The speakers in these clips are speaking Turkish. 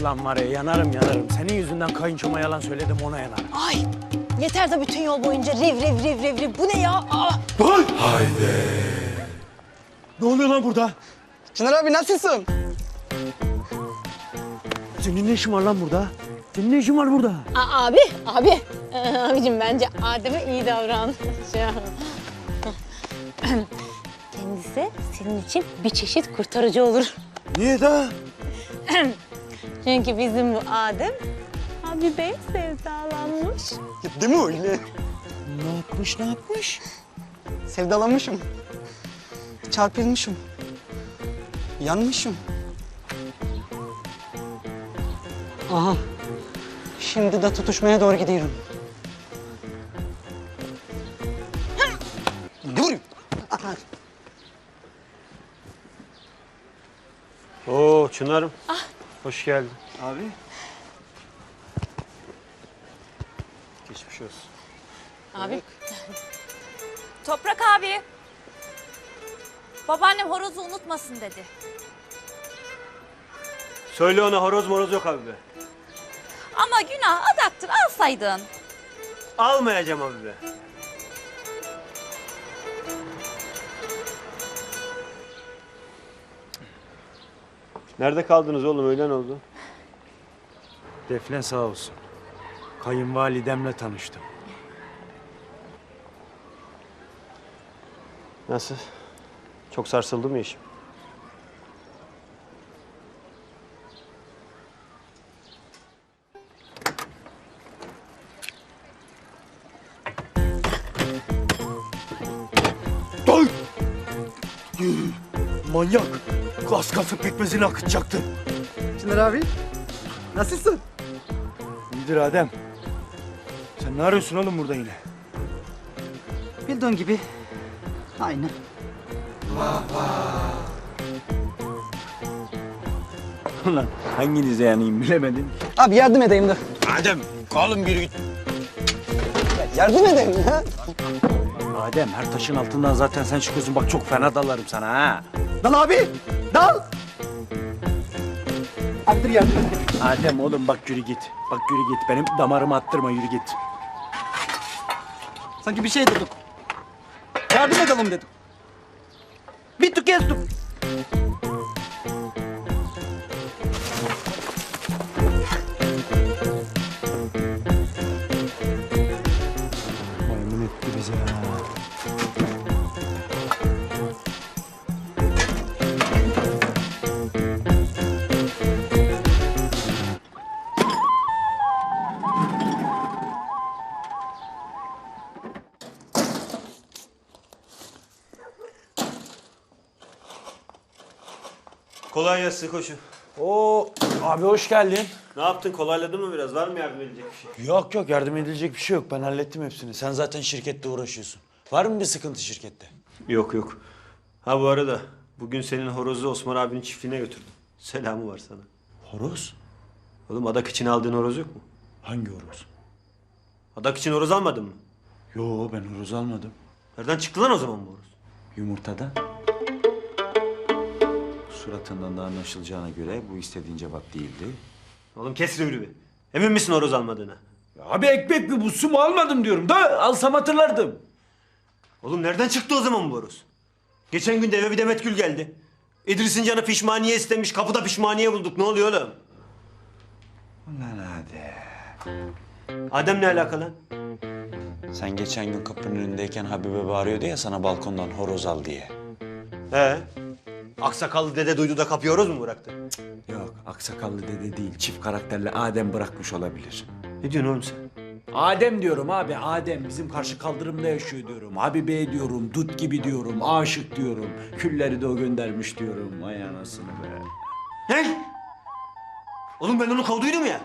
Ulan var ya yanarım yanarım. Senin yüzünden kayınçoma yalan söyledim ona yanarım. Ay yeter de bütün yol boyunca riv riv riv riv riv. Bu ne ya? Aa, Ne oluyor lan burada? Çınar abi nasılsın? Senin ne işin var lan burada? Senin ne işin var burada? Aa, abi, abi. Ee, abicim bence Adem'e iyi davran. Şey Kendisi senin için bir çeşit kurtarıcı olur. Niye de? Çünkü bizim bu Adem abi bey sevdalanmış. Değil mi öyle? Ne yapmış ne yapmış? Sevdalanmışım. Çarpılmışım. Yanmışım. Aha. Şimdi de tutuşmaya doğru gidiyorum. Ne vuruyor? Aha. Oo Çınar'ım. Hoş geldin. Abi. Geçmiş olsun. Abi Toprak abi. Babaannem horozu unutmasın dedi. Söyle ona horoz moroz yok abi be. Ama günah adaktır alsaydın. Almayacağım abi be. Nerede kaldınız oğlum? Öğlen oldu. Defne sağ olsun. Kayınvalidemle tanıştım. Nasıl? Çok sarsıldı mı işim? Ay! Manyak! Gaz kası pekmezini akıtacaktın. Çınar abi. Nasılsın? İyidir Adem. Sen ne arıyorsun oğlum burada yine? Bildiğin gibi. Aynı. Ulan hanginize yanayım bilemedim. Abi yardım edeyim de. Adem kalın bir git. Yardım edeyim ya. Adem her taşın altından zaten sen çıkıyorsun. Bak çok fena dalarım sana ha. Dal abi. Dal. Yardım edeyim. Adem oğlum bak yürü git. Bak yürü git. Benim damarımı attırma yürü git. Sanki bir şey dedik. Yardım edelim dedik. Bitti kestim. Maymun Kolay gelsin koşu. Oo abi hoş geldin. Ne yaptın? Kolayladın mı biraz? Var mı yardım edecek bir şey? Yok yok yardım edilecek bir şey yok. Ben hallettim hepsini. Sen zaten şirkette uğraşıyorsun. Var mı bir sıkıntı şirkette? Yok yok. Ha bu arada bugün senin horozu Osman abinin çiftliğine götürdüm. Selamı var sana. Horoz? Oğlum adak için aldığın horoz yok mu? Hangi horoz? Adak için horoz almadın mı? Yo ben horoz almadım. Nereden çıktı lan o zaman bu horoz? Yumurtada. Suratından da anlaşılacağına göre bu istediğin cevap değildi. Oğlum kes rüvrüvi. Emin misin horoz almadığına? Abi ekmek mi bu su mu almadım diyorum da alsam hatırlardım. Oğlum nereden çıktı o zaman bu horoz? Geçen gün de eve bir Demet Gül geldi. İdris'in canı pişmaniye istemiş. Kapıda pişmaniye bulduk. Ne oluyor oğlum? Ulan hadi. Adem ne alaka lan? Sen geçen gün kapının önündeyken Habibe bağırıyordu ya sana balkondan horoz al diye. He. Aksakallı dede duydu da kapıyı horoz mu bıraktı? Yok aksakallı dede değil çift karakterli Adem bırakmış olabilir. Ne diyorsun oğlum sen? Adem diyorum abi Adem bizim karşı kaldırımda yaşıyor diyorum. Habibe diyorum, dut gibi diyorum, aşık diyorum. Külleri de o göndermiş diyorum. Vay anasını be. Ne? Oğlum ben onu kovduydum ya.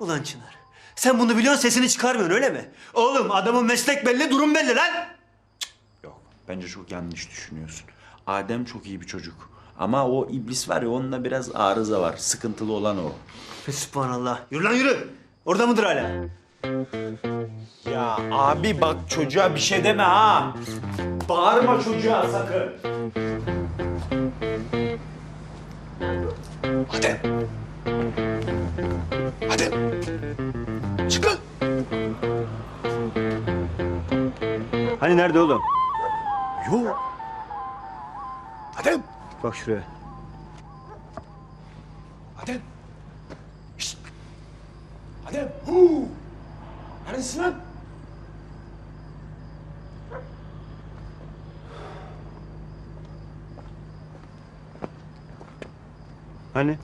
Ulan Çınar. Sen bunu biliyorsun sesini çıkarmıyorsun öyle mi? Oğlum adamın meslek belli durum belli lan. Yok bence çok yanlış düşünüyorsun. Adem çok iyi bir çocuk. Ama o iblis var ya onunla biraz arıza var. Sıkıntılı olan o. Sübhanallah. Yürü lan yürü. Orada mıdır hala? Ya abi bak çocuğa bir şey deme ha. Bağırma çocuğa sakın. Adem Hadi. Çıkın. Hani nerede oğlum? Yok. Bak şuraya. Hadi. Şşt. Hadi. Huu. Neredesin lan? Hani?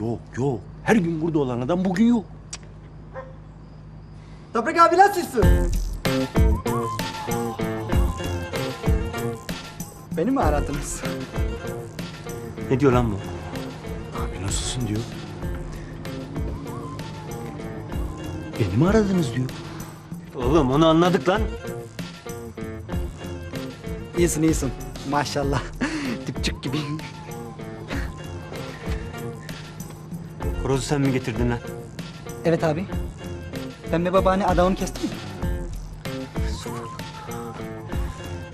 Yok yok. Her gün burada olan adam bugün yok. Toprak abi nasılsın? Beni mi aradınız? Ne diyor lan bu? Abi nasılsın diyor. Beni mi aradınız diyor. Oğlum onu anladık lan. İyisin iyisin. Maşallah. Dipçik gibi. Horozu sen mi getirdin lan? Evet abi. Pembe babaanne adamını kesti mi?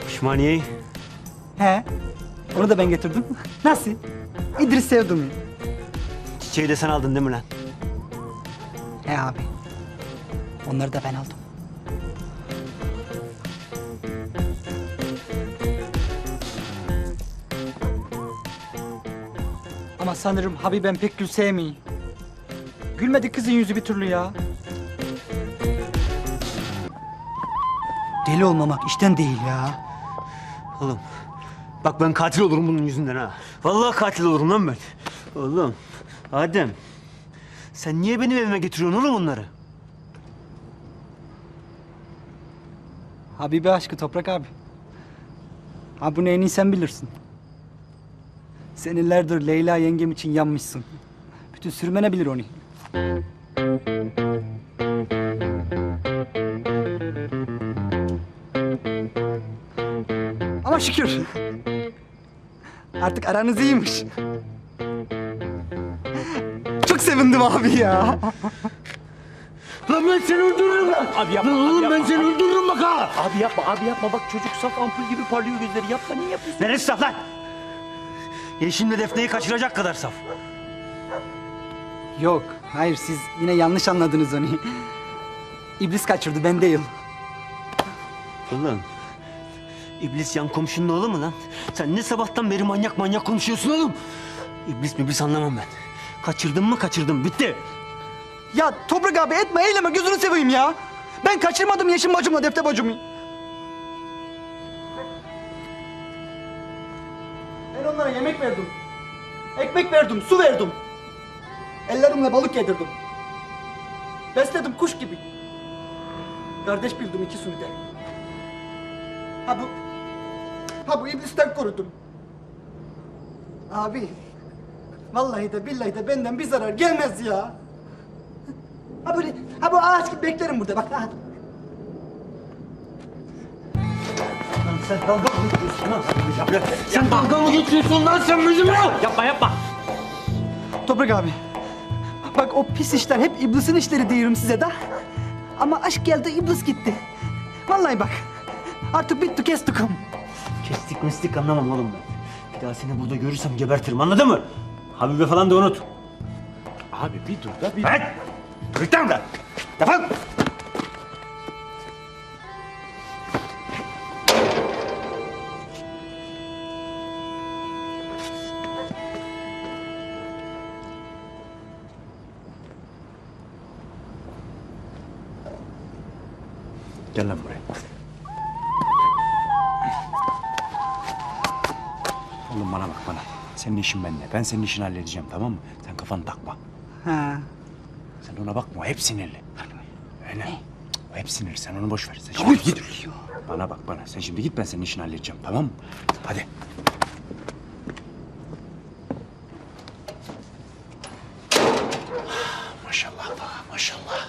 Pişmaniyeyi. He. Onu da ben getirdim. Nasıl? İdris sevdi mi? Çiçeği de sen aldın değil mi lan? He abi. Onları da ben aldım. Ama sanırım Habibem pek gül sevmiyor. Gülmedi kızın yüzü bir türlü ya. Deli olmamak işten değil ya. Oğlum bak ben katil olurum bunun yüzünden ha. Vallahi katil olurum lan ben. Oğlum Adem sen niye benim evime getiriyorsun oğlum onları? Habibe aşkı Toprak abi. Ha bunu en iyi sen bilirsin. Senelerdir Leyla yengem için yanmışsın. Bütün sürmene bilir onu. Ama şükür. Artık aranız iyiymiş. Çok sevindim abi ya. Lan ben seni öldürürüm lan. Abi yapma, Lan abi oğlum yapma, ben seni öldürürüm bak ha. Abi yapma abi yapma bak çocuk saf ampul gibi parlıyor gözleri yapma niye yapıyorsun? Neresi saf lan? Yeşim'le Defne'yi kaçıracak kadar saf. Yok, hayır siz yine yanlış anladınız onu. İblis kaçırdı, ben değil. Oğlum İblis yan komşunun oğlu mu lan? Sen ne sabahtan beri manyak manyak konuşuyorsun oğlum? İblis mi iblis anlamam ben. Kaçırdın mı kaçırdım bitti. Ya Toprak abi etme, eyleme, gözünü seveyim ya. Ben kaçırmadım Yeşim bacımla Defte bacımı. Ben onlara yemek verdim. Ekmek verdim, su verdim. Ellerimle balık yedirdim. Besledim kuş gibi. Kardeş bildim ikisini de. Ha bu... Ha bu iblisten korudum. Abi... Vallahi de billahi de benden bir zarar gelmez ya. Ha böyle, ha bu ağaç gibi beklerim burada bak. Ha. Sen dalga mı geçiyorsun lan? Sen dalga mı geçiyorsun lan sen bizimle? Yapma yapma. Toprak abi. Bak o pis işler hep iblisin işleri diyorum size de. Ama aşk geldi iblis gitti. Vallahi bak. Artık bitti kestik. Kestik mestik anlamam oğlum ben. Bir daha seni burada görürsem gebertirim anladın mı? Habibe falan da unut. Abi bir dur da bir Evet. Dur git lan buradan. Defol. Gel lan buraya. Oğlum bana bak bana. Senin işin bende. Ben senin işini halledeceğim tamam mı? Sen kafanı takma. Ha. Sen ona bakma. O hep sinirli. Öyle. Cık, O hep sinirli. Sen onu boş ver. Sen şimdi git. Bana bak bana. Sen şimdi git ben senin işini halledeceğim tamam mı? Hadi. Maşallah maşallah.